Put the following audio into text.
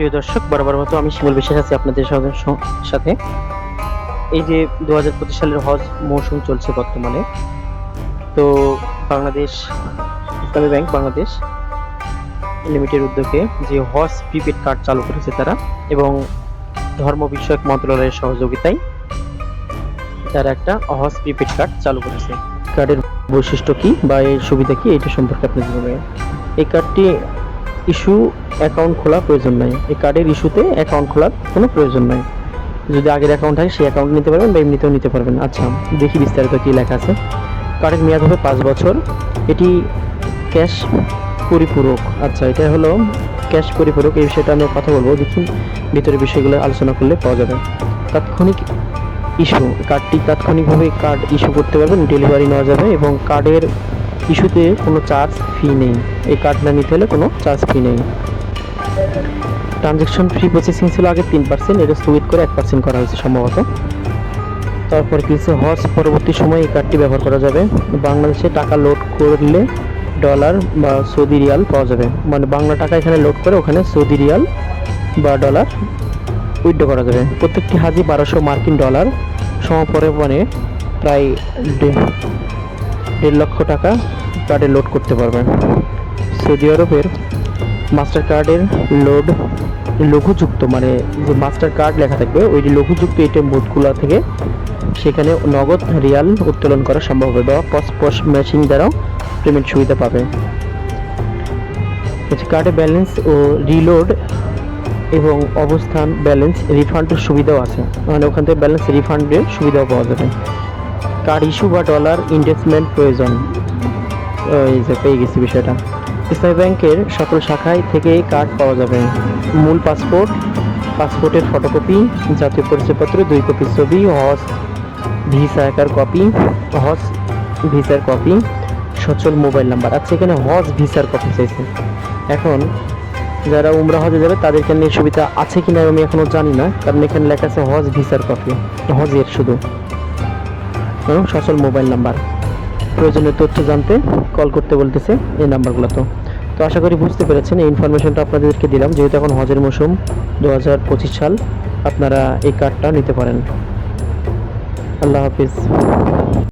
প্রিয় দর্শক, বরাবর মতো আমি শিমুল বিশ্বাস আছি আপনাদের সাথে- এই যে দু হাজার পঁচিশ সালের হজ মৌসুম চলছে বর্তমানে, তো বাংলাদেশ ইসলামী ব্যাংক বাংলাদেশ লিমিটেড উদ্যোগে যে হজ প্রিপেড কার্ড চালু করেছে তারা এবং ধর্ম বিষয়ক মন্ত্রণালয়ের সহযোগিতায় তারা একটা হজ প্রিপেড কার্ড চালু করেছে। কার্ডের বৈশিষ্ট্য কি বা এর সুবিধা কি, এটা সম্পর্কে আপনি জানাবেন এই কার্ডটি ইস্যু অ্যাকাউন্ট খোলা প্রয়োজন নাই। এই কার্ডের ইস্যুতে অ্যাকাউন্ট খোলার কোনো প্রয়োজন নাই। যদি আগের অ্যাকাউন্ট থাকে, সেই অ্যাকাউন্ট নিতে পারবেন বা এমনিতেও নিতে পারবেন। আচ্ছা দেখি বিস্তারিত কী লেখা আছে। কার্ডের মেয়াদ হবে পাঁচ বছর। এটি ক্যাশ পরিপূরক। আচ্ছা এটা হলো ক্যাশ পরিপূরক। এই বিষয়টা আমি কথা বলব। দেখি ভিতরে বিষয়গুলো আলোচনা করলে পাওয়া যাবে। তাৎক্ষণিক ইস্যু। কার্ডটি তাৎক্ষণিকভাবে কার্ড ইস্যু করতে পারবেন, ডেলিভারি নেওয়া যাবে এবং কার্ডের ইস্যুতে কোনো চার্জ ফি নেই। এই কার্ডটা নিতে হলে কোনো চার্জ ফি নেই। ট্রানজ্যাকশন ফ্রি প্রসেসিং ছিল আগে তিন পার্সেন্ট এটা স্থগিত করে এক পার্সেন্ট করা হয়েছে সম্ভবত। তারপরে কিছু হজ পরবর্তী সময়ে এই কার্ডটি ব্যবহার করা যাবে। বাংলাদেশে টাকা লোড করলে ডলার বা সৌদি রিয়াল পাওয়া যাবে। মানে বাংলা টাকা এখানে লোড করে ওখানে সৌদি রিয়াল বা ডলার উইথড্র করা যাবে। প্রত্যেকটি হাজি বারোশো মার্কিন ডলার সমপরিমাণে প্রায় দেড় লক্ষ টাকা কার্ডে লোড করতে পারবে সৌদি আরবের মাস্টার কার্ডের লোড লঘুযুক্ত মানে যে মাস্টার কার্ড লেখা থাকবে, ওই যে লঘুযুক্ত এটিএম বুথগুলো থেকে সেখানে নগদ রিয়াল উত্তোলন করা সম্ভব হবে বা পস পস মেশিন দ্বারাও পেমেন্ট সুবিধা পাবে। কার্ডে ব্যালেন্স ও রিলোড এবং অবস্থান ব্যালেন্স রিফান্ডের সুবিধাও আছে। মানে ওখান থেকে ব্যালেন্স রিফান্ডের সুবিধাও পাওয়া যাবে। কার্ড ইস্যু বা ডলার ইনভেস্টমেন্ট প্রয়োজন? এই যে পেয়ে গেছি বিষয়টা। ইসলামী ব্যাংকের সকল শাখায় থেকে কার্ড পাওয়া যাবে। মূল পাসপোর্ট, পাসপোর্টের ফটোকপি জাতীয় পরিচয়পত্র, দুই কপি ছবি হজ ভিসা একার কপি হজ ভিসার কপি সচল মোবাইল নাম্বার। আচ্ছা এখানে হজ ভিসার কপি চাইছে। এখন যারা উমরা হজে যাবে তাদের এখানে সুবিধা আছে কিনা আমি এখনও জানি না, কারণ এখানে লেখা আছে হজ ভিসার কপি হজের শুধু। এবং সচল মোবাইল নাম্বার। প্রয়োজনীয় তথ্য জানতে কল করতে বলতেছে এই নাম্বারগুলো তো। তো আশা করি বুঝতে পেরেছেন, এই ইনফরমেশনটা আপনাদেরকে দিলাম। যেহেতু এখন হজের মৌসুম দু হাজার পঁচিশ সাল, আপনারা এই কার্ডটা নিতে পারেন। আল্লাহ হাফিজ।